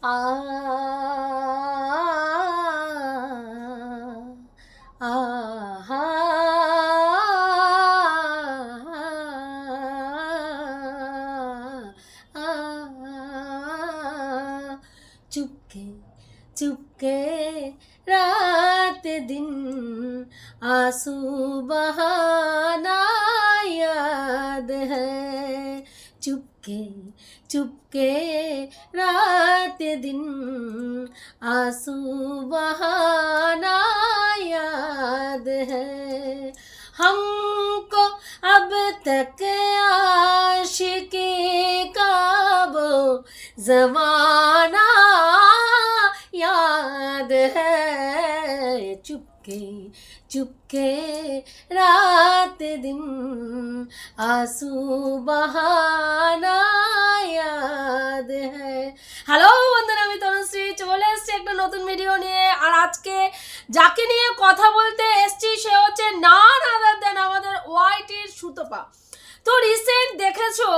啊 चुपके चुपके रात दिन आंसू बहाना याद है হ্যালো বন্ধুরা আমি তনুশ্রী চলে এসেছি একটা নতুন ভিডিও নিয়ে আর আজকে যাকে নিয়ে কথা বলতে এসছি সে হচ্ছে নান আদার দেন আমাদের ওয়াইটির সুতপা তো রিসেন্ট দেখেছো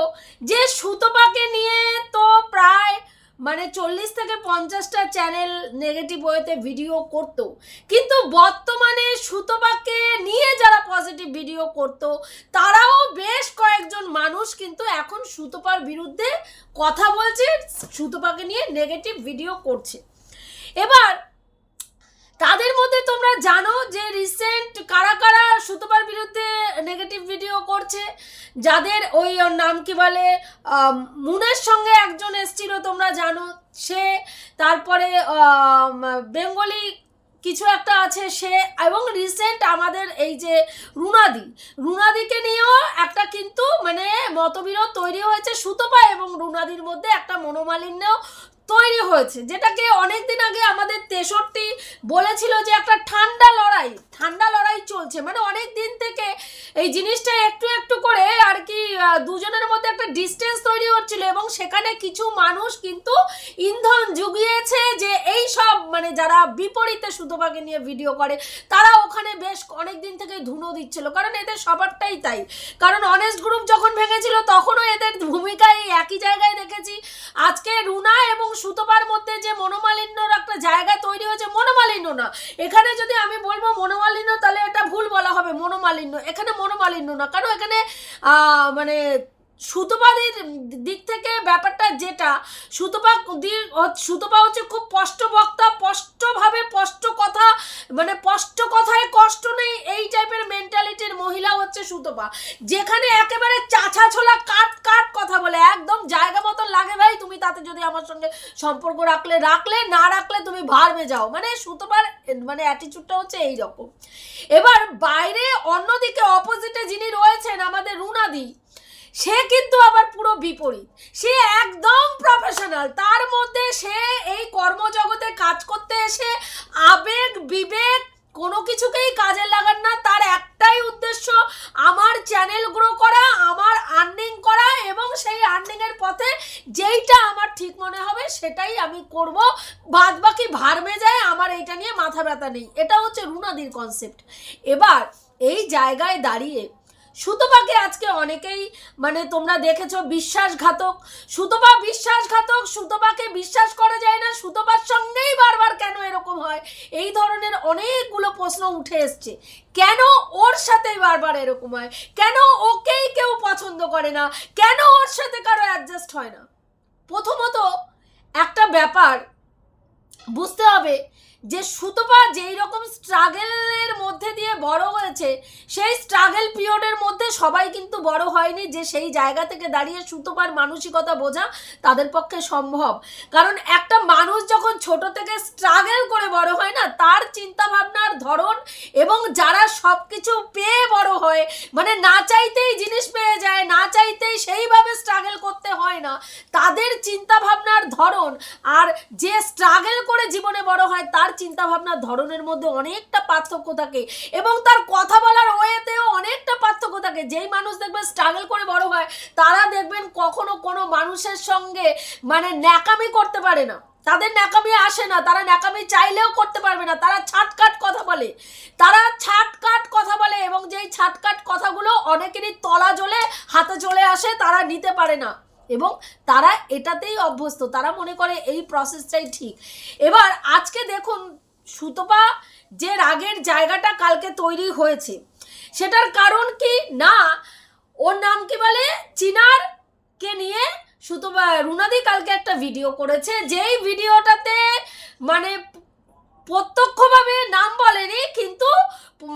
যে সুতপাকে নিয়ে তো প্রায় মানে চল্লিশ থেকে পঞ্চাশটা চ্যানেল নেগেটিভ ওয়েতে ভিডিও করত। কিন্তু বর্তমানে সুতপাকে নিয়ে যারা পজিটিভ ভিডিও করত, তারাও বেশ কয়েকজন মানুষ কিন্তু এখন সুতপার বিরুদ্ধে কথা বলছে, সুতপাকে নিয়ে নেগেটিভ ভিডিও করছে। এবার তাদের মধ্যে তোমরা জানো যে রিসেন্ট কারা কারা সুতপার বিরুদ্ধে নেগেটিভ ভিডিও করছে? যাদের ওই নাম কি বলে? মুনের সঙ্গে একজন এসছিল, তোমরা জানো সে। তারপরে বেঙ্গলি কিছু একটা আছে সে এবং রিসেন্ট আমাদের এই যে রুনাদি। রুনাদিকে নিয়েও একটা কিন্তু মানে মতবিরোধ তৈরি হয়েছে সুতপা এবং রুনাদির মধ্যে একটা মনোমালিন্য তৈরি হয়েছে, যেটাকে অনেক দিন আগে আমাদের তেষট্টি বলেছিল যে একটা ঠান্ডা লড়াই ঠান্ডা লড়াই চলছে। মানে অনেক দিন থেকে এই জিনিসটা একটু একটু করে আর কি দুজনের মধ্যে একটা ডিস্টেন্স তৈরি হচ্ছিল এবং সেখানে কিছু মানুষ কিন্তু ইন্ধন জুগিয়েছে যে এই সব মানে যারা বিপরীতে সুতোপাকে নিয়ে ভিডিও করে, তারা ওখানে বেশ অনেক দিন থেকে ধুনো দিচ্ছিল। কারণ এদের সবারটাই তাই। কারণ অনেস্ট গ্রুপ যখন ভেঙেছিল, তখনও এদের ভূমিকা এই একই জায়গায় দেখেছি আজকে রুনা এবং সুতপার মধ্যে যে মনোমালিন্যর একটা জায়গা তৈরি হয়েছে, মনোমালিন্য না। এখানে যদি আমি বলব মনোমালিন্য, তাহলে এটা ভুল বলা হবে, মনোমালিন্য। এখানে মনোমালিন্য না, কারণ এখানে মানে সুতপাদের দিক থেকে ব্যাপারটা যেটা সুতপা দি- হ- সুতপা হচ্ছে খুব স্পষ্ট বক্তা, স্পষ্টভাবে স্পষ্ট কথা মানে স্পষ্ট কথায় কষ্ট নেই, এই টাইপের মেন্টালিটির মহিলা হচ্ছে সুতপা যেখানে একেবারে চাছা ছোলা কাট কাট কথা বলে, একদম জায়গা মতন লাগে ভাই, তুমি তাতে যদি আমার সঙ্গে সম্পর্ক রাখলে রাখলে, না রাখলে তুমি ভারমে যাও মানে সুতপার মানে অ্যাটিচিউডটা হচ্ছে এই রকম এবার বাইরে অন্যদিকে অপোজিটে যিনি রয়েছেন, আমাদের রুনাদি সে কিন্তু আবার পুরো বিপরীত। সে একদম প্রফেশনাল তার মধ্যে সে এই কর্মজগতে কাজ করতে এসে আবেগ, বিবেক কোনো কিছুকেই কাজে লাগান না। তার একটাই উদ্দেশ্য, আমার চ্যানেল গ্রো করা, আমার আর্নিং করা এবং সেই আর্নিংয়ের পথে যেইটা আমার ঠিক মনে হবে সেটাই আমি করব। বাদ বাকি ভারমে যায় আমার এইটা নিয়ে মাথা ব্যথা নেই। এটা হচ্ছে রুনাদির কনসেপ্ট এবার এই জায়গায় দাঁড়িয়ে সুতপাকে আজকে অনেকেই মানে তোমরা দেখেছ বিশ্বাসঘাতক। সুতপা বিশ্বাসঘাতক, সুতপাকে বিশ্বাস করা যায় না, সুতপার সঙ্গেই বারবার কেন এরকম হয়? এই ধরনের অনেকগুলো প্রশ্ন উঠে এসছে। কেন ওর সাথেই বারবার এরকম হয়? কেন ওকেই কেউ পছন্দ করে না? কেন ওর সাথে কারও অ্যাডজাস্ট হয় না? প্রথমত একটা ব্যাপার, বুঝতে হবে যে সুতপা যেই রকম স্ট্রাগেলের মধ্যে দিয়ে বড় হয়েছে, সেই স্ট্রাগল পিরিয়ডের মধ্যে সবাই কিন্তু বড় হয়নি যে সেই জায়গা থেকে দাঁড়িয়ে সুতপার মানসিকতা বোঝা তাদের পক্ষে সম্ভব। কারণ একটা মানুষ যখন ছোট থেকে স্ট্রাগল করে বড় হয় না, তার চিন্তা ভাবনার ধরন এবং যারা সব কিছু পেয়ে বড় হয় মানে না চাইতেই জিনিস পেয়ে যায়, না চাইতেই সেইভাবে স্ট্রাগল করতে হয় না তাদের চিন্তা ভাবনার ধরন আর যে স্ট্রাগল করে জীবনে বড় হয়, তার চিন্তা ভাবনার ধরনের মধ্যে অনেকটা পার্থক্য থাকে এবং তার কথা বলার ওয়েতেও অনেকটা পার্থক্য থাকে। যেই মানুষ দেখবেন স্ট্রাগল করে বড় হয়, তারা দেখবেন কখনো কোনো মানুষের সঙ্গে মানে ন্যাকামি করতে পারে না। তাদের ন্যাকামি আসে না, তারা ন্যাকামি চাইলেও করতে পারবে না। তারা ছাটকাট কথা বলে। তারা ছাটকাট কথা বলে এবং যেই ছাটকাট কথাগুলো অনেকেরই তলা জ্বলে, হাতে চলে আসে, তারা নিতে পারে না। এবং তারা এটাতেই অভ্যস্ত, তারা মনে করে এই প্রসেসটাই ঠিক। এবার আজকে দেখুন, সুতপা যে রাগের জায়গাটা কালকে তৈরি হয়েছে, সেটার কারণ কি? না, ওর নাম কি বলে? চিনার কে নিয়ে? সুতপা রুনাদি কালকে একটা ভিডিও করেছে, যেই ভিডিওটাতে মানে প্রত্যক্ষভাবে নাম বলেনি, কিন্তু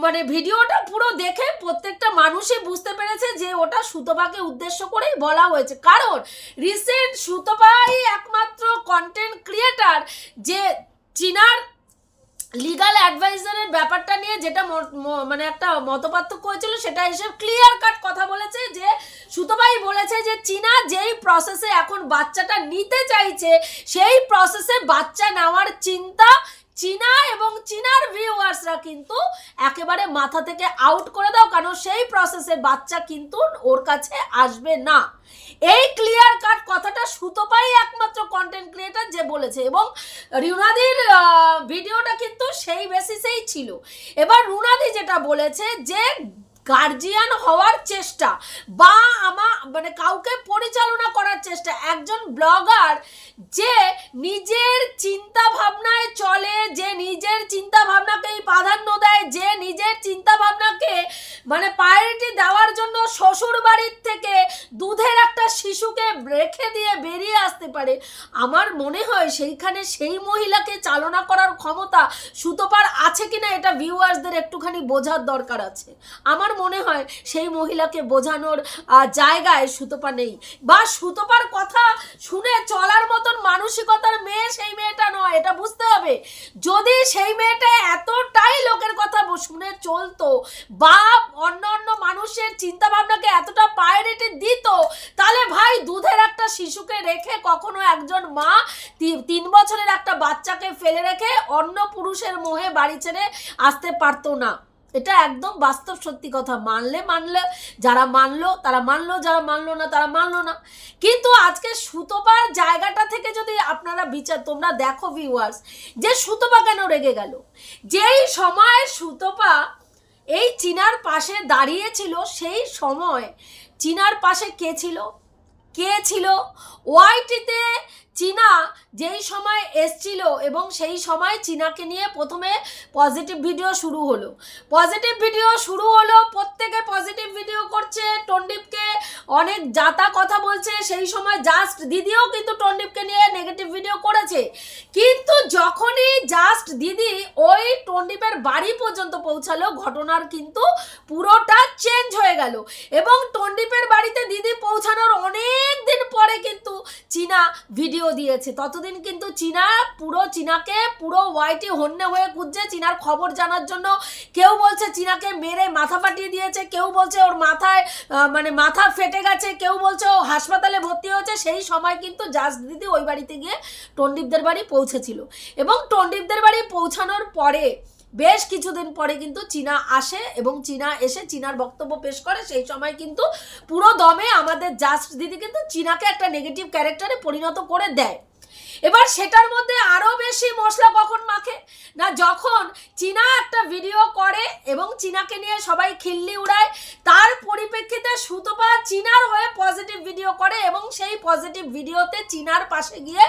মানে ভিডিওটা পুরো দেখে প্রত্যেকটা মানুষই বুঝতে পেরেছে যে ওটা সুতপাকে উদ্দেশ্য করেই বলা হয়েছে। কারণ রিসেন্ট সুতপাই একমাত্র কন্টেন্ট ক্রিয়েটার যে চীনার লিগাল অ্যাডভাইজারের ব্যাপারটা নিয়ে যেটা মানে একটা মতপার্থক্য হয়েছিল সেটা এসে ক্লিয়ার কাট কথা বলেছে যে সুতবাই বলেছে যে চীনা যেই প্রসেসে এখন বাচ্চাটা নিতে চাইছে, সেই প্রসেসে বাচ্চা নেওয়ার চিন্তা চীনা এবং চীনার ভিউয়ার্সরা কিন্তু একেবারে মাথা থেকে আউট করে দাও, কারণ সেই প্রসেসে বাচ্চা কিন্তু ওর কাছে আসবে না। এই ক্লিয়ার কাট কথাটা সুতো সুতোপাই একমাত্র কন্টেন্ট ক্রিয়েটার যে বলেছে এবং রুনাদির ভিডিওটা কিন্তু সেই বেসিসেই ছিল। এবার রুনাদি যেটা বলেছে যে গার্জিয়ান হওয়ার চেষ্টা বা আমা মানে কাউকে পরিচালনা করার চেষ্টা, একজন ব্লগার যে নিজের চিন্তা ভাবনায় চলে যে নিজের চিন্তা ভাবনাকেই প্রাধান্য দেয় যে নিজের চিন্তা ভাবনাকে মানে প্রায়োরিটি দেওয়ার জন্য শ্বশুর বাড়ির থেকে দুধের একটা শিশুকে রেখে দিয়ে বেরিয়ে আসতে পারে। আমার মনে হয় সেইখানে সেই মহিলাকে চালনা করার ক্ষমতা সুতোপার আছে কিনা এটা ভিউয়ার্সদের একটুখানি বোঝার দরকার আছে। আমার মনে হয় সেই মহিলাকে বোঝানোর জায়গায় সুতোপা নেই। বা সুতোপার কথা শুনে চলার মতন মানসিকতার মেয়ে সেই মেয়েটা নয়, এটা বুঝতে হবে। যদি সেই মেয়েটা এতটাই লোকের কথা শুনে চলতো বা অন্য অন্য মানুষের চিন্তা ভাবনাকে এতটা প্রায়োরিটি দিত, তাহলে ভাই দুধের একটা শিশুকে রেখে কখনো একজন মা তিন বছরের একটা বাচ্চাকে ফেলে রেখে অন্য পুরুষের মোহে বাড়ি ছেড়ে আসতে পারতো না। এটা একদম বাস্তব সত্যি কথা। মানলে মানলে যারা মানলো, তারা মানলো, যারা মানলো না, তারা মানলো না। কিন্তু আজকে সুতোপার জায়গাটা থেকে যদি আপনারা বিচার, তোমরা দেখো ভিউয়ার্স যে সুতোপা কেন রেগে গেল? যেই সময় সুতোপা এই চিনার পাশে দাঁড়িয়েছিল সেই সময়। চিনার পাশে কে ছিল? কে ছিল? ওয়াইটিতে চীনা যেই সময় এসছিল এবং সেই সময় চীনাকে নিয়ে প্রথমে পজিটিভ ভিডিও শুরু হলো। পজিটিভ ভিডিও শুরু হলো, প্রত্যেকে পজিটিভ ভিডিও করছে, টন্ডিপকে অনেক জাতা কথা বলছে, সেই সময় জাস্ট দিদিও কিন্তু টন্ডিপকে নিয়ে নেগেটিভ ভিডিও করেছে। কিন্তু যখনই জাস্ট দিদি ওই টন্ডিপের বাড়ি পর্যন্ত পৌঁছালো, ঘটনার কিন্তু পুরোটা চেঞ্জ হয়ে গেল। এবং টন্ডিপের বাড়িতে দিদি পৌঁছানোর অনেক দিন পরে কিন্তু চীনা ভিডিও দিয়েছে। ততদিন কিন্তু চীনা, পুরো চীনাকে, পুরো ওয়াইটি হন্যে হয়ে খুঁজছে। চীনার খবর জানার জন্য কেউ বলছে চীনাকে মেরে মাথা ফাটিয়ে দিয়েছে, কেউ বলছে ওর মাথায় মানে মাথা ফেটে গেছে, কেউ বলছে ও হাসপাতালে ভর্তি হয়েছে। সেই সময় কিন্তু জাস দিদি ওই বাড়িতে গিয়ে টন্ডিপদের বাড়ি পৌঁছেছিল। এবং টন্ডিপদের বাড়ি পৌঁছানোর পরে বেশ কিছুদিন পরে কিন্তু চীনা আসে এবং চীনা এসে চীনার বক্তব্য পেশ করে। সেই সময় কিন্তু পুরো দমে আমাদের জাস্ট দিদি কিন্তু চীনাকে একটা নেগেটিভ ক্যারেক্টারে পরিণত করে দেয়। এবার সেটার মধ্যে আরও বেশি মশলা কখন মাখে? না, যখন চীনা একটা ভিডিও করে এবং চীনাকে নিয়ে সবাই খিল্লি উড়ায়, তার পরিপ্রেক্ষিতে সুতপা চীনার হয়ে পজিটিভ ভিডিও করে এবং সেই পজিটিভ ভিডিওতে চীনার পাশে গিয়ে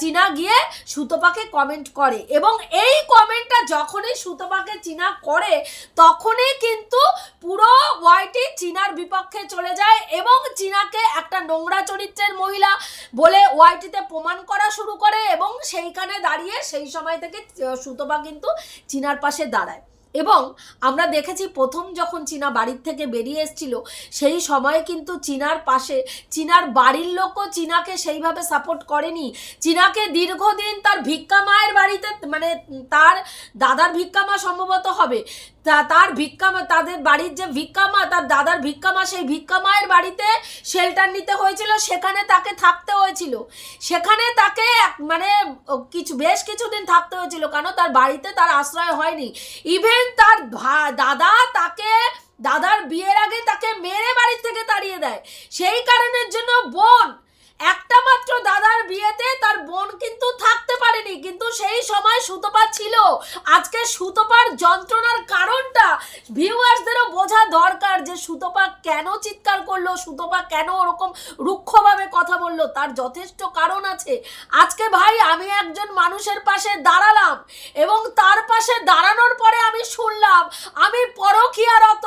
চীনা গিয়ে সুতপাকে কমেন্ট করে। এবং এই কমেন্টটা যখনই সুতপাকে চীনা করে, তখনই কিন্তু পুরো ওয়াইটি চীনার বিপক্ষে চলে যায় এবং চীনাকে একটা নোংরা চরিত্রের মহিলা বলে ওয়াইটিতে প্রমাণ করা শুরু করে এবং সেইখানে দাঁড়িয়ে সেই সময় থেকে সুতপা কিন্তু চীনার পাশে দাঁড়ায়। এবং আমরা দেখেছি প্রথম যখন চীনা বাড়ির থেকে বেরিয়ে এসেছিল, সেই সময়ে কিন্তু চীনার পাশে, চীনার বাড়ির লোকও চীনাকে সেইভাবে সাপোর্ট করেনি। চীনাকে দীর্ঘদিন তার ভিক্ষা মায়ের বাড়িতে মানে তার দাদার ভিক্ষা মা সম্ভবত হবে। তা তার ভিক্ষা তাদের বাড়ির যে ভিক্ষা মা, তার দাদার ভিক্ষা মা, সেই ভিক্ষা মায়ের বাড়িতে শেল্টার নিতে হয়েছিল। সেখানে তাকে থাকতে হয়েছিল। সেখানে তাকে মানে কিছু, বেশ কিছুদিন থাকতে হয়েছিল কেন? তার বাড়িতে তার আশ্রয় হয়নি। ইভেন তার দাদা তাকে, দাদার বিয়ের আগে তাকে মেরে বাড়ির থেকে তাড়িয়ে দেয়। সেই কারণের জন্য বোন একটা মাত্র দাদার বিয়েতে তার বোন কিন্তু থাকতে পারেনি, কিন্তু সেই সময় সুতপা ছিল। আজকে সুতপার যন্ত্রণার কারণটা ভিউয়ার্সদেরও বোঝা দরকার যে সুতপা কেন চিৎকার করল, সুতপা কেন ওরকম রুক্ষভাবে কথা বলল, তার যথেষ্ট কারণ আছে। আজকে ভাই আমি একজন মানুষের পাশে দাঁড়ালাম এবং তার পাশে দাঁড়ানোর পরে আমি শুনলাম, আমি পরকীয়ারত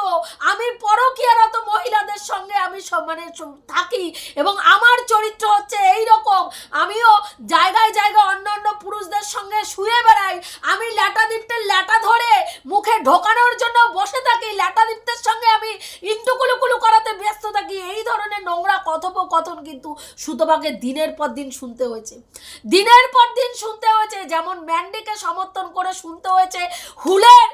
আমি পরকীয়ারত মহিলাদের সঙ্গে আমি মানে থাকি এবং আমার চরিত্র হচ্ছে এই রকম আমিও জায়গায় জায়গায় অন্য অন্য পুরুষদের সঙ্গে শুয়ে বেড়াই। আমি ল্যাটা দীপ্তের ল্যাটা ধরে মুখে ঢোকানোর জন্য বসে থাকি। ল্যাটা দীপ্তের সঙ্গে আমি ইন্টুকুলুকুলু করাতে ব্যস্ত থাকি। এই ধরনের নোংরা কথোপকথন কিন্তু সুতপাকে দিনের পর দিন শুনতে হয়েছে। দিনের পর দিন শুনতে হয়েছে। যেমন ম্যান্ডিকে সমর্থন করে শুনতে হয়েছে। হুলের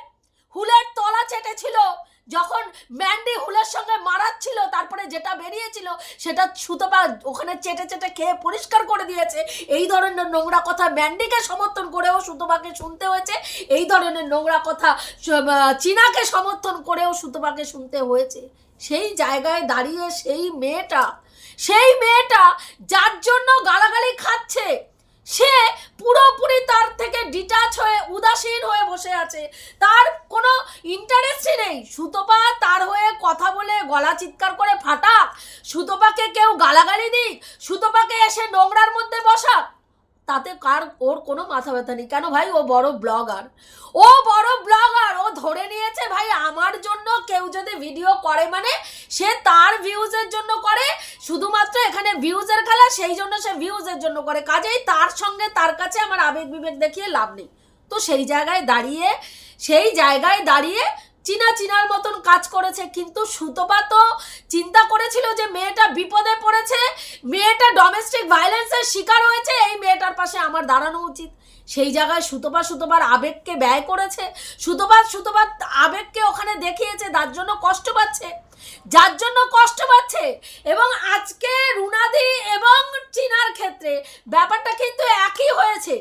হুলের তলা চেটেছিল। যখন ম্যান্ডি হুলের সঙ্গে মারাচ্ছিল, তারপরে যেটা বেরিয়েছিল, সেটা সুতপা ওখানে চেটে চেটে খেয়ে পরিষ্কার করে দিয়েছে। এই ধরনের নোংরা কথা ম্যান্ডিকে সমর্থন করেও সুতপাকে শুনতে হয়েছে। এই ধরনের নোংরা কথা চীনাকে সমর্থন করেও সুতপাকে শুনতে হয়েছে। সেই জায়গায় দাঁড়িয়ে সেই মেয়েটা সেই মেয়েটা যার জন্য গালাগালি খাচ্ছে সে পুরোপুরি তার থেকে ডিটাচ হয়ে উদাসীন হয়ে বসে আছে। তার কোনো ইন্টারেস্টই নেই। সুতপা তার হয়ে কথা বলে গলা চিৎকার করে ফাটাক। সুতপাকে কেউ গালাগালি দিক। সুতপাকে এসে নোংরার মধ্যে বসাক। তাতে কার ওর কোনো মাথা ব্যথা নেই। কেন ভাই? ও বড় ব্লগার ও বড় ব্লগার ও ধরে নিয়েছে ভাই, আমার জন্য কেউ যদি ভিডিও করে মানে সে তার ভিউজের জন্য করে, শুধুমাত্র এখানে ভিউজের খেলা, সেই জন্য সে ভিউজের জন্য করে। কাজেই তার সঙ্গে তার কাছে আমার আবেগ বিবেক দেখিয়ে লাভ নেই। তো সেই জায়গায় দাঁড়িয়ে, সেই জায়গায় দাঁড়িয়ে চিনা চিনার মতন কাজ করেছে, কিন্তু সুতপা তো চিন্তা করেছিল যে মেয়েটা বিপদে পড়েছে, মেয়েটা ডোমেস্টিক ভায়োলেন্সের শিকার হয়েছে, এই মেয়েটার পাশে আমার দাঁড়ানো উচিত। সেই জায়গায় সুতপা সুতপার আবেগকে ব্যয় করেছে, সুতপা সুতপার আবেগকে ওখানে দেখিয়েছে, তার জন্য কষ্ট পাচ্ছে, যার জন্য কষ্ট পাচ্ছে। এবং আজকে রুনাদি এবং চিনার ক্ষেত্রে ব্যাপারটা কিন্তু একই হয়েছে।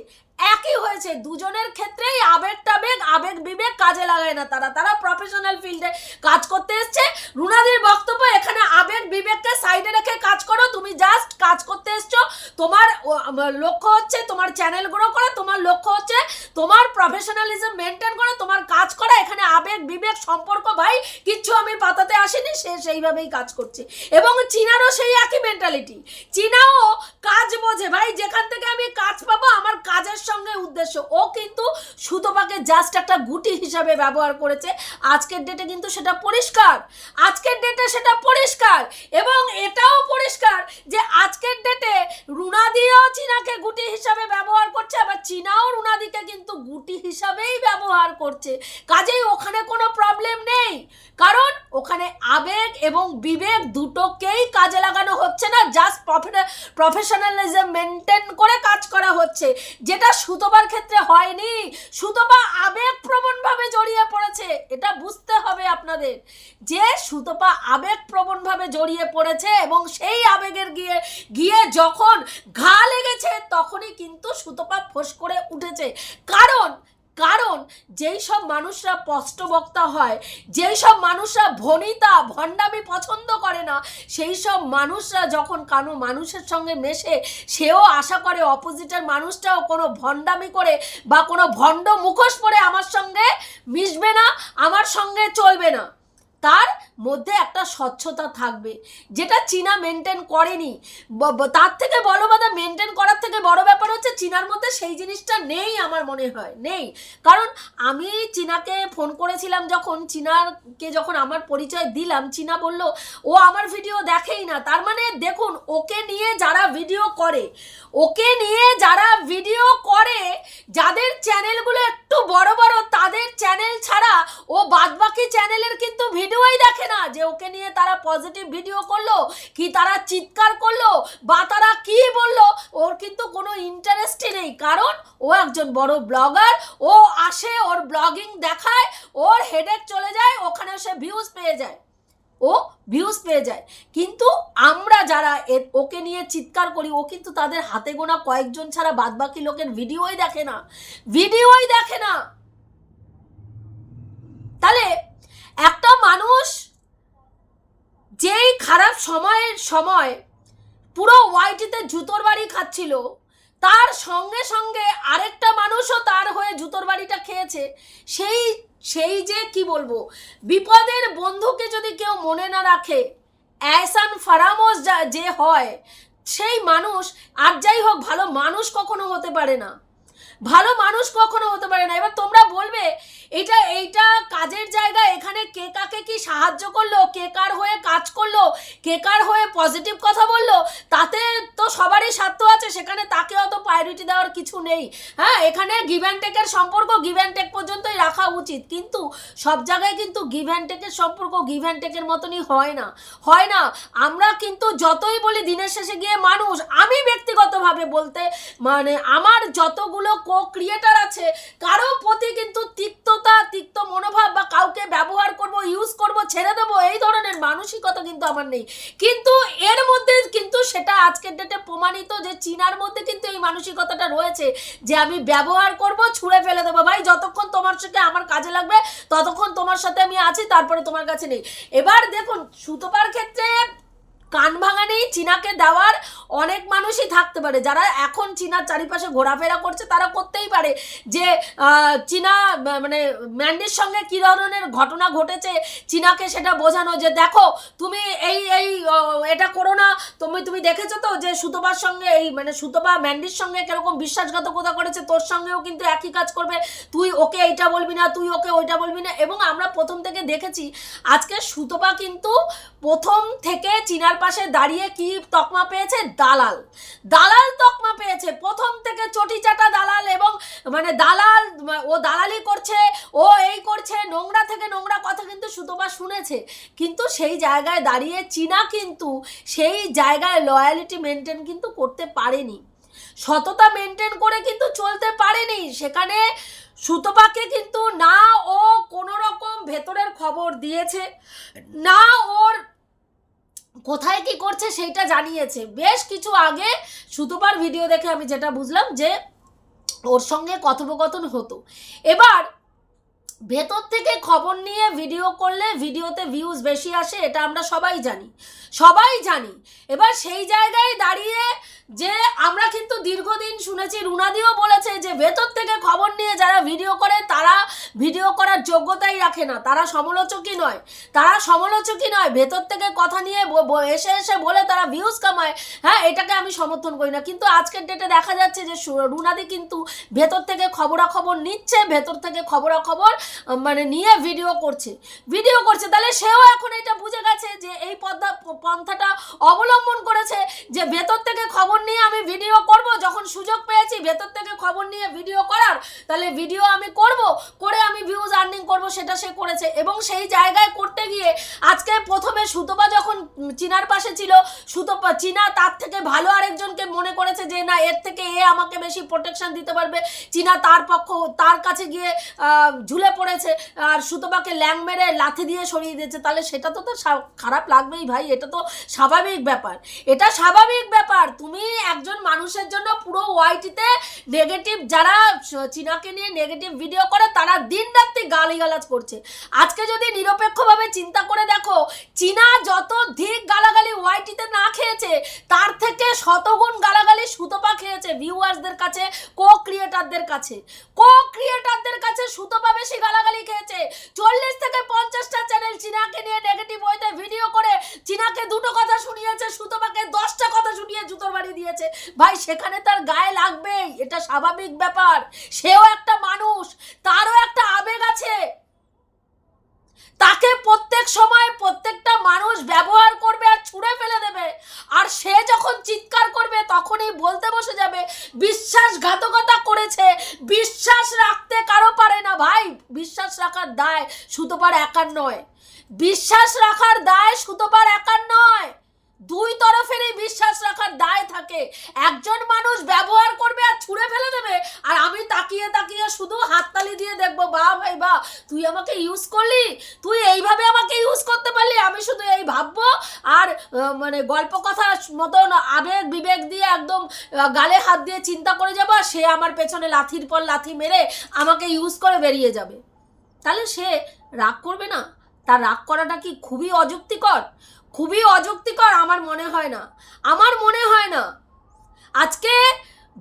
একই হয়েছে। দুজনের ক্ষেত্রেই আবেগ টাবেগ আবেগ বিবেক কাজে লাগায় না তারা। তারা প্রফেশনাল ফিল্ডে কাজ করতে এসছে। রুনাদির বক্তব্য, এখানে আবেগ বিবেককে সাইডে রেখে কাজ করো। তুমি জাস্ট কাজ করতে এসছো। তোমার লক্ষ্য হচ্ছে তোমার চ্যানেল গ্রো করা। তোমার লক্ষ্য হচ্ছে তোমার প্রফেশনালিজম মেনটেন করা। তোমার কাজ করা। এখানে আবেগ বিবেক সম্পর্ক ভাই, কিচ্ছু আমি পাতাতে আসিনি। সে সেইভাবেই কাজ করছে। এবং চীনারও সেই একই মেন্টালিটি চীনাও কাজ বোঝে। ভাই, যেখান থেকে আমি কাজ পাবো, আমার কাজের সঙ্গে উদ্দেশ্য। ও কিন্তু সুতপাকে জাস্ট একটা গুটি হিসাবে ব্যবহার করেছে। আজকের ডেটে কিন্তু সেটা পরিষ্কার। আজকের ডেটে সেটা পরিষ্কার। এবং এটাও পরিষ্কার যে আজকের ডেটে রুনাদিও চীনাকে গুটি হিসাবে ব্যবহার করছে, আবার চীনাও রুনাদিকে কিন্তু গুটি হিসাবেই ব্যবহার করছে। কাজেই ওখানে কোনো প্রবলেম নেই। কারণ ওখানে আবেগ এবং বিবেক দুটোকেই কাজে লাগানো হচ্ছে না জাস্ট প্রফেশনালিজম মেনটেন করে কাজ করা হচ্ছে। যেটা সুতোবার ক্ষেত্রে হয়নি। সুতোবা আবেগ প্রবণভাবে জড়িয়ে পড়েছে, এটা বুঝতে হবে আপনাদের। যে সুতোপা আবেগ প্রবণভাবে জড়িয়ে পড়েছে এবং সেই আবেগের গিয়ে গিয়ে যখন ঘা লেগেছে, তখনই কিন্তু সুতোপা ফোঁস করে উঠেছে। কারণ কারণ যেই সব মানুষরা স্পষ্টবক্তা হয়, যেই সব মানুষরা ভনিতা, ভণ্ডামি পছন্দ করে না, সেই সব মানুষরা যখন কানো মানুষের সঙ্গে মেশে, সেও আশা করে অপোজিটের মানুষটাও কোনো ভণ্ডামি করে বা কোনো ভণ্ড মুখোশ পরে আমার সঙ্গে মিশবে না, আমার সঙ্গে চলবে না। তার মধ্যে একটা স্বচ্ছতা থাকবে, যেটা চীনা মেনটেন করেনি। তার থেকে বড় কথা মেনটেন করার থেকে বড় ব্যাপার হচ্ছে চীনার মধ্যে সেই জিনিসটা নেই আমার মনে হয়, নেই। কারণ আমি চীনাকে ফোন করেছিলাম যখন, চীনাকে যখন আমার পরিচয় দিলাম, চীনা বলল, ও আমার ভিডিও দেখেই না। তার মানে দেখুন, ওকে নিয়ে যারা ভিডিও করে, ওকে নিয়ে যারা ভিডিও করে, যাদের চ্যানেলগুলো একটু বড় বড়, তাদের চ্যানেল ছাড়া ও বাদবাকি চ্যানেলের কিন্তু ভিডিওই দেখে না যে ওকে নিয়ে তারা পজিটিভ ভিডিও করল, কি তারা চিৎকার করল, বা তারা কি বলল, ওর কিন্তু কোনো ইন্টারেস্টই নেই। কারণ ও একজন বড় ব্লগার ও আসে ওর ব্লগিং দেখায়, ওর হেডেক চলে যায় ওখানে সে ভিউজ পেয়ে যায়। ও ভিউজ পেয়ে যায়। কিন্তু আমরা যারা ওকে নিয়ে চিৎকার করি, ও কিন্তু তাদের হাতে গোনা কয়েকজন ছাড়া বাদবাকি লোকের ভিডিওই দেখে না। ভিডিওই দেখে না। তাহলে একটা মানুষ যেই খারাপ সময়ের সময় পুরো ওয়াইটিতে জুতোর বাড়ি খাচ্ছিল, তার সঙ্গে সঙ্গে আরেকটা মানুষও তার হয়ে জুতোর বাড়িটা খেয়েছে। সেই সেই যে কি বলব, বিপদের বন্ধুকে যদি কেউ মনে না রাখে, অ্যাসান ফারামোস যা- যে হয়, সেই মানুষ, আর যাই হোক, ভালো মানুষ কখনো হতে পারে না। ভালো মানুষ কখনো হতে পারে না। এবার তোমরা বলবে, এটা, এইটা কাজের জায়গা, এখানে কে কাকে কি সাহায্য করল, কে কার হয়ে কাজ করল, কে কার হয়ে পজিটিভ কথা বলল, তাতে তো সবারই স্বার্থ আছে, সেখানে তাকে অত প্রায়োরিটি দেওয়ার কিছু নেই। হ্যাঁ এখানে গিভ অ্যান্ড টেকের সম্পর্ক গিভ অ্যান্ড টেক পর্যন্তই রাখা উচিত। কিন্তু সব জায়গায় কিন্তু গিভ অ্যান্ড টেকের সম্পর্ক গিভ অ্যান্ড টেকের মতনই হয় না। হয় না। আমরা কিন্তু যতই বলি দিনের শেষে গিয়ে মানুষ, আমি ব্যক্তিগতভাবে বলতে মানে আমার যতগুলো কো ক্রিয়েটার আছে কারও প্রতি কিন্তু তিক্ততা, তিক্ত মনোভাব বা কাউকে ব্যবহার করব ইউজ করব, ছেড়ে দেবো, এই ধরনের মানসিকতা কিন্তু আমার নেই। কিন্তু এর মধ্যে কিন্তু সেটা আজকের ডেটে প্রমাণিত যে চীনার মধ্যে কিন্তু এই মানসিকতাটা রয়েছে, যে আমি ব্যবহার করব, ছুঁড়ে ফেলে দেবো। ভাই, যতক্ষণ তোমার সাথে আমার কাজে লাগবে, ততক্ষণ তোমার সাথে আমি আছি, তারপরে তোমার কাছে নেই। এবার দেখুন, সুতোপার ক্ষেত্রে কান ভাঙা নেই, চীনাকে দেওয়ার অনেক মানুষই থাকতে পারে। যারা এখন চীনার চারিপাশে ঘোরাফেরা করছে, তারা করতেই পারে যে চীনা মানে ম্যান্ডির সঙ্গে কী ধরনের ঘটনা ঘটেছে, চীনাকে সেটা বোঝানো যে, দেখো, তুমি এই এই এটা করো না। তুমি তুমি দেখেছ তো যে, সুতোপার সঙ্গে এই মানে সুতোপা ম্যান্ডির সঙ্গে কীরকম বিশ্বাসঘাতকতা করেছে, তোর সঙ্গেও কিন্তু একই কাজ করবে। তুই ওকে এইটা বলবি না, তুই ওকে ওইটা বলবি না। এবং আমরা প্রথম থেকে দেখেছি, আজকে সুতোপা কিন্তু প্রথম থেকে চীনার পাশে দাঁড়িয়ে কি তকমা পেয়েছে? দালাল। দালাল তকমা পেয়েছে। প্রথম থেকে চটি চাটা দালাল এবং মানে দালাল, ও দালালি করছে, ও এই করছে, নোংরা থেকে নোংরা কথা কিন্তু সুতোপা শুনেছে। কিন্তু সেই জায়গায় দাঁড়িয়ে চীনা কিন্তু সেই জায়গায় লয়ালিটি মেনটেন কিন্তু করতে পারেনি। সততা মেনটেন করে কিন্তু চলতে পারেনি। সেখানে সুতপাকে কিন্তু না ও কোনো রকম ভেতরের খবর দিয়েছে, না ওর কোথায় কি করছে সেইটা জানিয়েছে। বেশ কিছু আগে সুতপার ভিডিও দেখে আমি যেটা বুঝলাম যে ওর সঙ্গে কথোপকথন হতো। এবার ভেতর থেকে খবর নিয়ে ভিডিও করলে ভিডিওতে ভিউজ বেশি আসে, এটা আমরা সবাই জানি। সবাই জানি। এবার সেই জায়গায় দাঁড়িয়ে যে আমরা কিন্তু দীর্ঘদিন শুনেছি, রুনাদিও বলেছে যে ভেতর থেকে খবর নিয়ে যারা ভিডিও করে, তারা ভিডিও করার যোগ্যতাই রাখে না। তারা সমালোচকই নয়। তারা সমালোচকই নয়। ভেতর থেকে কথা নিয়ে এসে এসে বলে তারা ভিউজ কামায়। হ্যাঁ এটাকে আমি সমর্থন করি না। কিন্তু আজকের ডেটে দেখা যাচ্ছে যে রুনাদি কিন্তু ভেতর থেকে খবরাখবর নিচ্ছে। ভেতর থেকে খবরাখবর মানে নিয়ে ভিডিও করছে। ভিডিও করছে, তাহলে সেও এখন এটা বুঝে গেছে যে এই পদ্মা পন্থাটা অবলম্বন করেছে যে ভেতর থেকে খবর নিয়ে আমি ভিডিও করব। যখন সুযোগ পেয়েছি ভেতর থেকে খবর নিয়ে ভিডিও করার, তাহলে ভিডিও আমি করব, করে আমি ভিউজ আর্নিং করব, সেটা সে করেছে। এবং সেই জায়গায় করতে গিয়ে আজকে প্রথমে সুতপা যখন চীনার পাশে ছিল, সুতপা, চীনা তার থেকে ভালো আরেকজনকে মনে করেছে যে, না, এর থেকে এ আমাকে বেশি প্রোটেকশন দিতে পারবে। চীনা তার পক্ষ, তার কাছে গিয়ে ঝুলে পড়েছে, আর সুতপাকে ল্যাং মেরে লাথি দিয়ে সরিয়ে দিয়েছে, তাহলে সেটা তো তো খারাপ লাগবেই ভাই, এটা তো স্বাভাবিক ব্যাপার। এটা স্বাভাবিক ব্যাপার, তুমি একজন মানুষের জন্য পুরো ওয়াইটিতে নেগেটিভ যারা চীনাকে নিয়ে নেগেটিভ ভিডিও করে, তারা দিন রাত্রি গালিগালাজ করছে। আজকে যদি নিরপেক্ষভাবে চিন্তা করে দেখো, চীনা যত ধিক গালাগালি ওয়াইটিতে না খেয়েছে, তার থেকে শতগুণ গালাগালি সুতপা খেয়েছে ভিউয়ার্সদের কাছে কো ক্রিয়েটারদের কাছে। কো ক্রিয়েটারদের কাছে সুতপা বেশি গালাগালি খেয়েছে। চল্লিশ থেকে পঞ্চাশটা চ্যানেল চীনাকে নিয়ে নেগেটিভ ওয়েতে ভিডিও করে চীনাকে দুটো কথা শুনিয়েছে, সুতপাকে দশটা কথা শুনিয়ে জুতোর বাড়ি দিয়েছে। ভাই, সেখানে তার গায়ে লাগবেই, এটা স্বাভাবিক ব্যাপার। সেও একটা মানুষ, তারও একটা আবেগ আছে। তাকে প্রত্যেক সময় প্রত্যেকটা মানুষ ব্যবহার করবে আর ছুঁড়ে ফেলে দেবে। আর সে যখন চিৎকার করবে, তখনই বলতে বসে যাবে, বিশ্বাসঘাতকতা করেছে, বিশ্বাস রাখতে কারও পারে না ভাই। বিশ্বাস রাখার দায় সুতোপার একার নয়। বিশ্বাস রাখার দায় সুতোপার একার নয়। দুই তরফেরই বিশ্বাস রাখার দায় থাকে। একজন মানুষ ব্যবহার করবে আর ছুঁড়ে ফেলে দেবে, আর আমি তাকিয়ে তাকিয়ে শুধু হাততালি দিয়ে দেখব, বা ভাই, বা, তুই আমাকে ইউজ করলি? তুই এইভাবে আমাকে ইউজ করতে পারলি? আমি শুধু এই ভাববো। আর মানে গল্প কথা মতন আবেগ বিবেক দিয়ে একদম গালে হাত দিয়ে চিন্তা করে যাব সে আমার পেছনে লাথির পর লাথি মেরে আমাকে ইউজ করে বেরিয়ে যাবে। তাহলে সে রাগ করবে না? তার রাগ করাটা কি খুবই অযুক্তিকর? খুবই অযুক্তিকর আমার মনে হয় না। আমার মনে হয় না। আজকে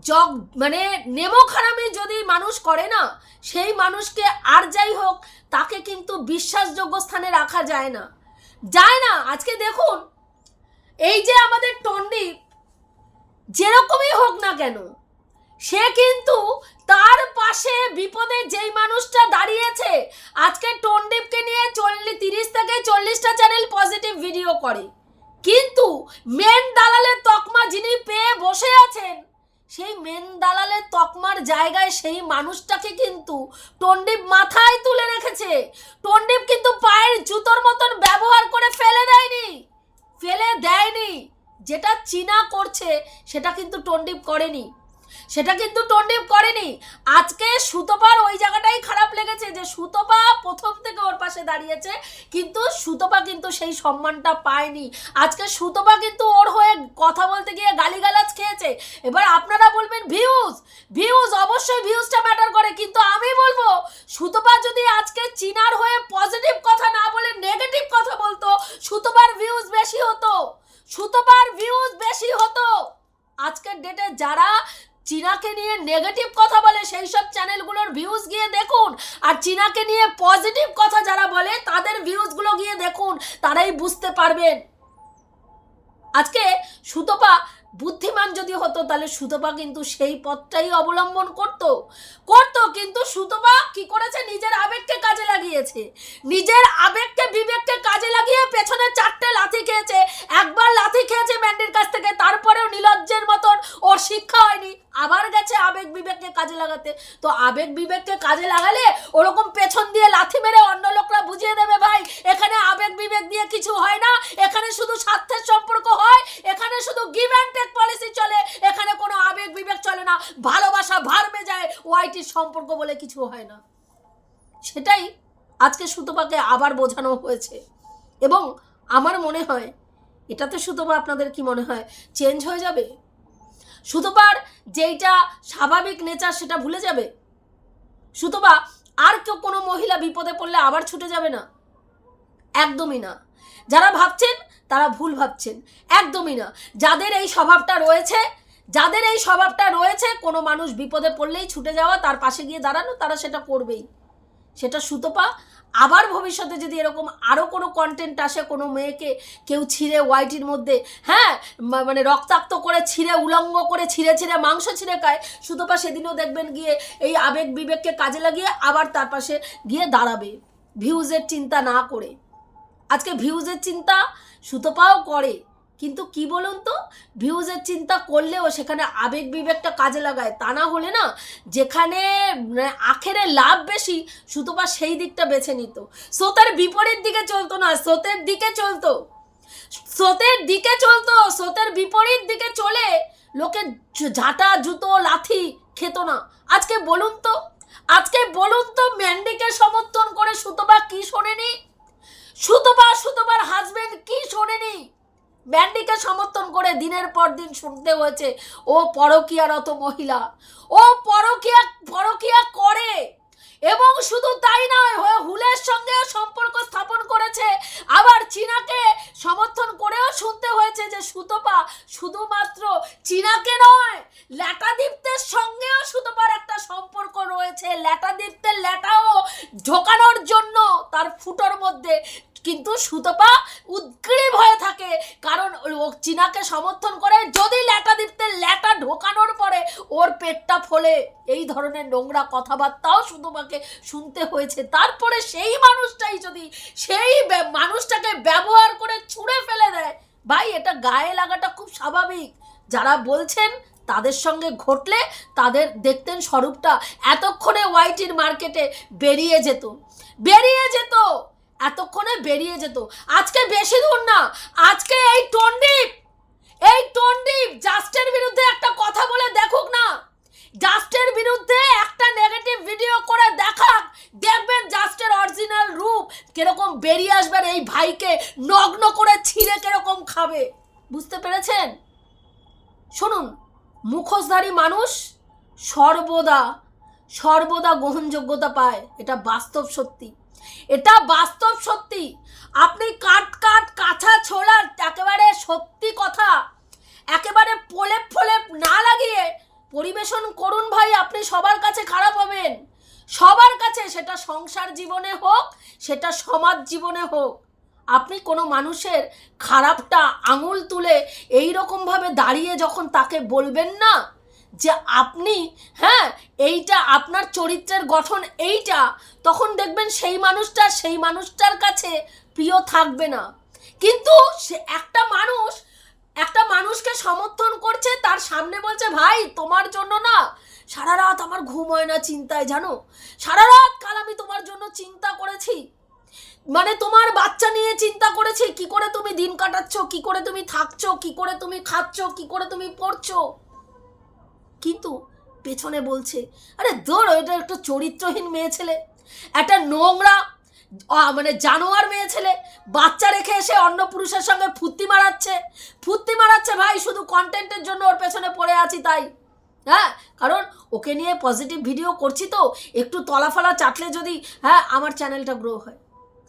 জগ মানে নেমো খারামি যদি মানুষ করে না, সেই মানুষকে আর যাই হোক, তাকে কিন্তু বিশ্বাসযোগ্য স্থানে রাখা যায় না। যায় না। আজকে দেখুন, এই যে আমাদের টন্ডিপ যেরকমই হোক না কেন সে কিন্তু তার পাশে বিপদে যেই মানুষটা দাঁড়িয়েছে, আজকে টন্ডিপকে নিয়ে চল্লিশ তিরিশ থেকে চল্লিশটা চ্যানেল পজিটিভ ভিডিও করে। কিন্তু মেন দালালের তকমা যিনি পেয়ে বসে আছেন, সেই মেন দালালের তকমার জায়গায় সেই মানুষটাকে কিন্তু টন্ডিপ মাথায় তুলে রেখেছে। টন্ডিপ কিন্তু পায়ের জুতোর মতন ব্যবহার করে ফেলে দেয়নি ফেলে দেয়নি। যেটা চীনা করছে, সেটা কিন্তু টন্ডিপ করেনি। সেটা কিন্তু টন্ডিপ করেনি। আজকে সুতপার ওই জায়গাটাই খারাপ লেগেছে যে সুতপা প্রথম থেকে ওর পাশে দাঁড়িয়েছে, কিন্তু সুতপা কিন্তু সেই সম্মানটা পায়নি। আজকে সুতপা কিন্তু ওর হয়ে কথা বলতে গিয়ে গালিগালাজ খেয়েছে। এবার আপনারা বলবেন ভিউজ ভিউজ অবশ্যই ভিউজটা ম্যাটার করে, কিন্তু আমি বলব, সুতপা যদি আজকে চিনার হয়ে পজিটিভ কথা না বলে নেগেটিভ কথা বলতো, সুতপার ভিউজ বেশি হতো। সুতপার ভিউজ বেশি হতো। আজকের ডেটে যারা চীনাকে নিয়ে নেগেটিভ কথা বলে সেই সব চ্যানেলগুলোর ভিউজ গিয়ে দেখুন। আর চীনাকে নিয়ে পজিটিভ কথা যারা বলে, তাদের ভিউজগুলো গিয়ে দেখুন, তারাই বুঝতে পারবেন। আজকে সুতপা বুদ্ধিমান যদি হতো, তাহলে সুতপা কিন্তু সেই পথটাই অবলম্বন করত। করত, কিন্তু সুতপা কি করেছে? নিজের আবেগকে কাজে লাগিয়েছে। নিজের আবেগকে, বিবেককে কাজে লাগিয়ে পেছনে চারটে লাথি খেয়েছে একবার লাথি খেয়েছে ম্যান্ডির কাছ থেকে তারপরেও নিলজ্জের মতন ওর শিক্ষা হয়নি আবার গেছে আবেগ বিবেককে কাজে লাগাতে তো আবেগ বিবেককে কাজে লাগালে ওরকম পেছন দিয়ে লাথি মেরে অন্য লোকরা বুঝিয়ে দেবে ভাই, এখানে আবেগ বিবেক দিয়ে কিছু হয় না, এখানে শুধু স্বার্থের সম্পর্ক হয়, এখানে শুধু গিভ অ্যান্ড টেক পলিসি চলে, এখানে কোনো আবেগ বিবেক চলে না, ভালোবাসা ভারমে যায় ওয়াইটির সম্পর্ক বলে কিছু হয় না। সেটাই আজকে সুতপাকে আবার বোঝানো হয়েছে। এবং আমার মনে হয়, এটাতে সুতপা আপনাদের কি মনে হয় চেঞ্জ হয়ে যাবে? সুতপার যেইটা স্বাভাবিক নেচার সেটা ভুলে যাবে? সুতপা, আর কেউ কোনো মহিলা বিপদে পড়লে আবার ছুটে যাবে না? একদমই না। যারা ভাবছেন, তারা ভুল ভাবছেন। একদমই না। যাদের এই স্বভাবটা রয়েছে, যাদের এই স্বভাবটা রয়েছে, কোনো মানুষ বিপদে পড়লেই ছুটে যাওয়া, তার পাশে গিয়ে দাঁড়ানো, তারা সেটা করবেই। সেটা সুতপা আবার ভবিষ্যতে যদি এরকম আরও কোনো কন্টেন্ট আসে, কোনো মেয়েকে কেউ ছিঁড়ে ওয়াইটির মধ্যে হ্যাঁ মানে রক্তাক্ত করে ছিঁড়ে, উলঙ্গ করে ছিঁড়ে ছিঁড়ে মাংস ছিঁড়ে খায় সুতপা সেদিনও দেখবেন গিয়ে এই আবেগ বিবেককে কাজে লাগিয়ে আবার তার পাশে গিয়ে দাঁড়াবে। ভিউজের চিন্তা না করে। আজকে ভিউজের চিন্তা সুতপাও করে। কিন্তু কি বলুন তো? ভিউজের চিন্তা করলেও সেখানে আবেগ বিবেকটা কাজে লাগায়। তা না হলে না, যেখানে মানে আখেরে লাভ বেশি, সুতপা সেই দিকটা বেছে নিত। স্রোতের বিপরীত দিকে চলতো না, স্রোতের দিকে চলতো। স্রোতের দিকে চলতো, স্রোতের বিপরীত দিকে চলে লোকে ঝাঁটা, জুতো, লাথি খেত না। আজকে বলুন তো, আজকে বলুন তো ম্যান্ডিকে সমর্থন করে সুতপা কি শোনেনি? সুতপা, সুতপার হাজবেন্ড কি শোনেনি? ব্যান্ডিকে সমর্থন করে দিনের পর দিন শুনতে হয়েছে, ও পরকিয়ারত মহিলা। ও পরকিয়া পরকিয়া করে। এবং শুধু তাই নয় হুলের সঙ্গেও সম্পর্ক স্থাপন করেছে। আবার চীনাকে সমর্থন করেও শুনতে হয়েছে যে সুতপা শুধুমাত্র চীনাকে নয় ল্যাটাদীপ্তের সঙ্গেও সুতপার একটা সম্পর্ক রয়েছে। ল্যাটাদীপ্তের ল্যাটাও ঢোকানোর জন্য তার ফুটোর মধ্যে। কিন্তু সুতপা উদ্গ্রীব হয়ে থাকে, কারণ ও চীনাকে সমর্থন করে যদি ল্যাটা দিতে ল্যাটা ঢোকানোর পরে ওর পেটটা ফলে। এই ধরনের নোংরা কথাবার্তাও সুতপাকে শুনতে হয়েছে। তারপরে সেই মানুষটাই যদি সেই মানুষটাকে ব্যবহার করে ছুঁড়ে ফেলে দেয়, ভাই, এটা গায়ে লাগাটা খুব স্বাভাবিক। যারা বলছেন, তাদের সঙ্গে ঘটলে তাদের দেখতেন স্বরূপটা এতক্ষণে ওয়াইটির মার্কেটে বেরিয়ে যেত। বেরিয়ে যেত! এতক্ষণে বেরিয়ে যেত। আজকে বেশি দূর না। আজকে এই টন্ডিপ এই টন্ডিপ জাস্টের বিরুদ্ধে একটা কথা বলে দেখুক না! জাস্টের বিরুদ্ধে একটা নেগেটিভ ভিডিও করে দেখাক। দেখবেন জাস্টের অরিজিনাল রূপ কীরকম বেরিয়ে আসবেন এই ভাইকে নগ্ন করে ছিঁড়ে কীরকম খাবে। বুঝতে পেরেছেন? শুনুন, মুখোশধারী মানুষ সর্বদা সর্বদা গ্রহণযোগ্যতা পায়। এটা বাস্তব সত্যি। এটা বাস্তব সত্যি। আপনি কাট কাট, কাঁচা ছোড়ার একেবারে সত্যি কথা, একেবারে প্রলেপ ফলেপ না লাগিয়ে পরিবেশন করুন ভাই, আপনি সবার কাছে খারাপ হবেন। সবার কাছে সেটা সংসার জীবনে হোক, সেটা সমাজ জীবনে হোক। আপনি কোনো মানুষের খারাপটা আঙুল তুলে এই রকমভাবে দাঁড়িয়ে যখন তাকে বলবেন না, যে আপনি হ্যাঁ এইটা আপনার চরিত্রের গঠন এইটা, তখন দেখবেন সেই মানুষটা সেই মানুষটার কাছে প্রিয় থাকবে না। কিন্তু সে একটা মানুষ একটা মানুষকে সমর্থন করছে, তার সামনে বলছে, ভাই, তোমার জন্য না, সারা রাত আমার ঘুম হয় না চিন্তায়, জানো? সারা রাত কাল আমি তোমার জন্য চিন্তা করেছি। মানে তোমার বাচ্চা নিয়ে চিন্তা করেছি, কি করে তুমি দিন কাটাচ্ছ, কি করে তুমি থাকছো, কি করে তুমি খাচ্ছ, কি করে তুমি পড়ছো? কিন্তু পেছনে বলছে, আরে ধর এটা একটা চরিত্রহীন মেয়ে ছেলে, একটা নোংরা মানে জানোয়ার মেয়ে ছেলে, বাচ্চা রেখে এসে অন্য পুরুষের সঙ্গে ফুর্তি মারাচ্ছে। ফুর্তি মারাচ্ছে ভাই, শুধু কন্টেন্টের জন্য ওর পেছনে পড়ে আছি তাই। হ্যাঁ কারণ ওকে নিয়ে পজিটিভ ভিডিও করছি তো, একটু তলাফলা চাটলে যদি হ্যাঁ আমার চ্যানেলটা গ্রো হয়।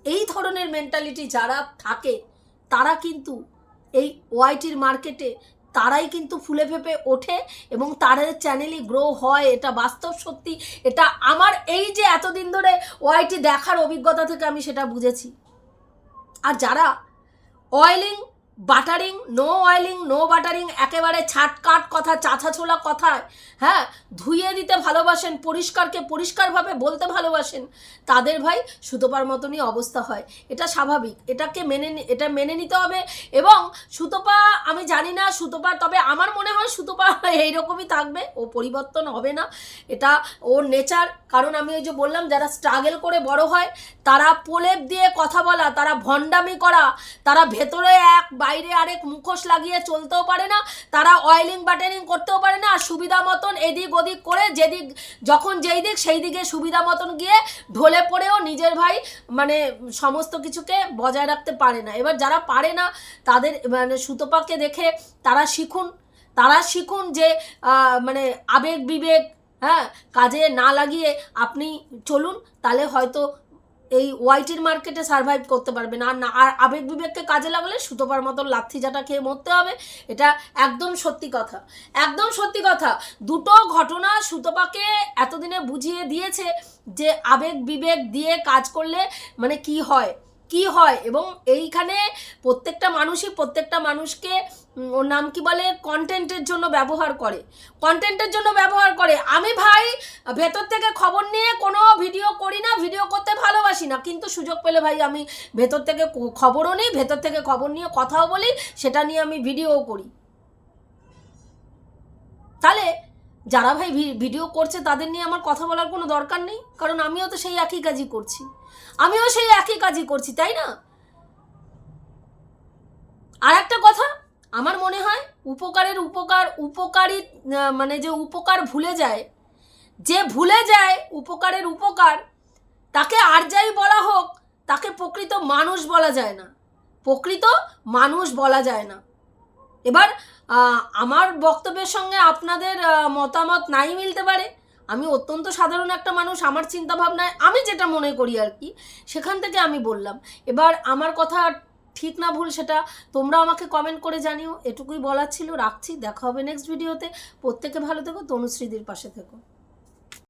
এই ধরনের মেন্টালিটি যারা থাকে, তারা কিন্তু এই ওয়াইটির মার্কেটে তারাই কিন্তু ফুলে ফেপে ওঠে এবং তাদের চ্যানেলই গ্রো হয়, এটা বাস্তব সত্যি, এটা আমার এই যে এতদিন ধরে ওয়াইটি দেখার অভিজ্ঞতা থেকে আমি সেটা বুঝেছি। আর যারা oiling buttering no oiling no buttering একেবারে ছাটকাট কথা চাছা ছোলা কথায় হ্যাঁ ধুইয়ে দিতে ভালোবাসেন, পরিষ্কারকে পরিষ্কারভাবে বলতে ভালোবাসেন, তাদের ভাই সুতোপার মতনই অবস্থা হয়। এটা স্বাভাবিক, এটাকে মেনে এটা মেনে নিতে হবে এবং সুতোপা, আমি জানি না সুতোপা, তবে আমার মনে হয় সুতোপা এইরকমই থাকবে, ও পরিবর্তন হবে না, এটা ওর নেচার কারণ আমি ওই যে বললাম, যারা স্ট্রাগেল করে বড় হয়, তারা প্রলেপ দিয়ে কথা বলা, তারা ভণ্ডামি করা, তারা ভেতরে এক বাইরে আরেক মুখোশ লাগিয়ে চলতেও পারে না, তারা অয়েলিং বাটারিং করতেও পারে না, আর সুবিধা মতন এদিক ওদিক করে যেদিক, যখন যেই দিক সেই দিকে সুবিধা মতন গিয়ে ঢলে পড়েও নিজের ভাই মানে সমস্ত কিছুকে বজায় রাখতে পারে না। এবার যারা পারে না, তাদের মানে সুতোপাকে দেখে তারা শিখুন তারা শিখুন যে মানে আবেগ বিবেক হ্যাঁ কাজে না লাগিয়ে আপনি চলুন, তাহলে হয়তো এই ওয়াইটির মার্কেটে সার্ভাইভ করতে পারবে না। আর না, আর আবেগ বিবেককে কাজে লাগালে সুতোপার মতন লাথি জাটা খেয়ে মরতে হবে। এটা একদম সত্যি কথা। একদম সত্যি কথা। দুটো ঘটনা সুতোপাকে এতদিনে বুঝিয়ে দিয়েছে যে আবেগ বিবেক দিয়ে কাজ করলে মানে কি হয়? কি হয়? এবং এইখানে প্রত্যেকটা মানুষই প্রত্যেকটা মানুষকে ওর নাম কি বলে? কন্টেন্টের জন্য ব্যবহার করে। কন্টেন্টের জন্য ব্যবহার করে। আমি ভাই, ভেতর থেকে খবর নিয়ে কোনো ভিডিও করি না ভিডিও করতে ভালোবাসি না। কিন্তু সুযোগ পেলে ভাই, আমি ভেতর থেকে খবরও নিই, ভেতর থেকে খবর নিয়ে কথাও বলি, সেটা নিয়ে আমি ভিডিওও করি। তাহলে যারা ভাই ভিডিও করছে, তাদের নিয়ে আমার কথা বলার কোনো দরকার নেই। কারণ আমিও তো সেই একই কাজই করছি। আমিও সেই একই কাজই করছি, তাই না? আর একটা কথা আমার মনে হয় উপকারের উপকার, উপকারী মানে যে উপকার ভুলে যায়, যে ভুলে যায় উপকারের উপকার, তাকে আর যাই বলা হোক, তাকে প্রকৃত মানুষ বলা যায় না। প্রকৃত মানুষ বলা যায় না। এবার আমার বক্তব্যের সঙ্গে আপনাদের মতামত নাই মিলতে পারে। আমি অত্যন্ত সাধারণ একটা মানুষ, আমার চিন্তাভাবনায় আমি যেটা মনে করি আর কি, সেখান থেকে আমি বললাম। এবার আমার কথা ঠিক না ভুল সেটা তোমরা আমাকে কমেন্ট করে জানিও। এটুকুই বলার ছিল। রাখছি। দেখা হবে নেক্সট ভিডিওতে প্রত্যেকে ভালো থেকো। তনুশ্রীদির পাশে থেকো।